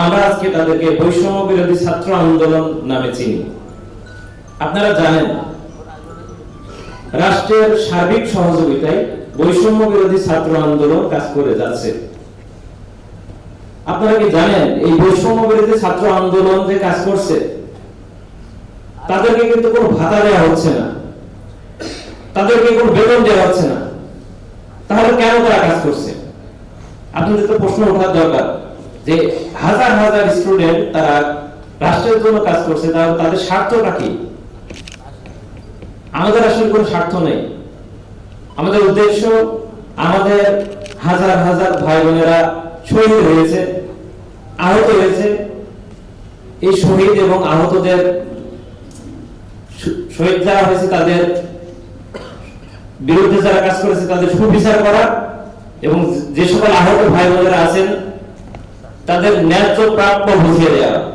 আমরা আজকে তাদেরকে বৈষম্য বিরোধী ছাত্র আন্দোলন নামে চিনি। আপনারা জানেন, রাষ্ট্রের সার্বিক সহযোগিতায় বৈষম্য বিরোধী ছাত্র আন্দোলন কাজ করে যাচ্ছে। আপনারা কি জানেন, এই বৈষম্য বিরোধী ছাত্র আন্দোলন যে কাজ করছে, তাদেরকে কিন্তু কোনো ভাতা দেওয়া হচ্ছে না। তাদেরকে কোনো বেতন দেওয়া হচ্ছে না। তাহলে কেন তারা কাজ করছে? আপনাদের তো প্রশ্ন ওঠার দরকার। যে হাজার হাজার স্টুডেন্ট তারা রাষ্ট্রের জন্য কাজ করছে তাহলে তাদের স্বার্থটা কি? আমাদের আসলে কোনো স্বার্থ নেই। আমাদের উদ্দেশ্য, আমাদের হাজার হাজার ভাই বোনেরা শহীদ হয়েছে, আহত হয়েছে। এই শহীদ এবং আহতদের শহীদ যারা হয়েছে, তাদের বিরুদ্ধে যারা কাজ করেছে, তাদের সুবিচার করা এবং যে সকল আহত ভাই বোনেরা আছেন তাদের ন্যায্য প্রাপ্য বুঝিয়ে দেওয়া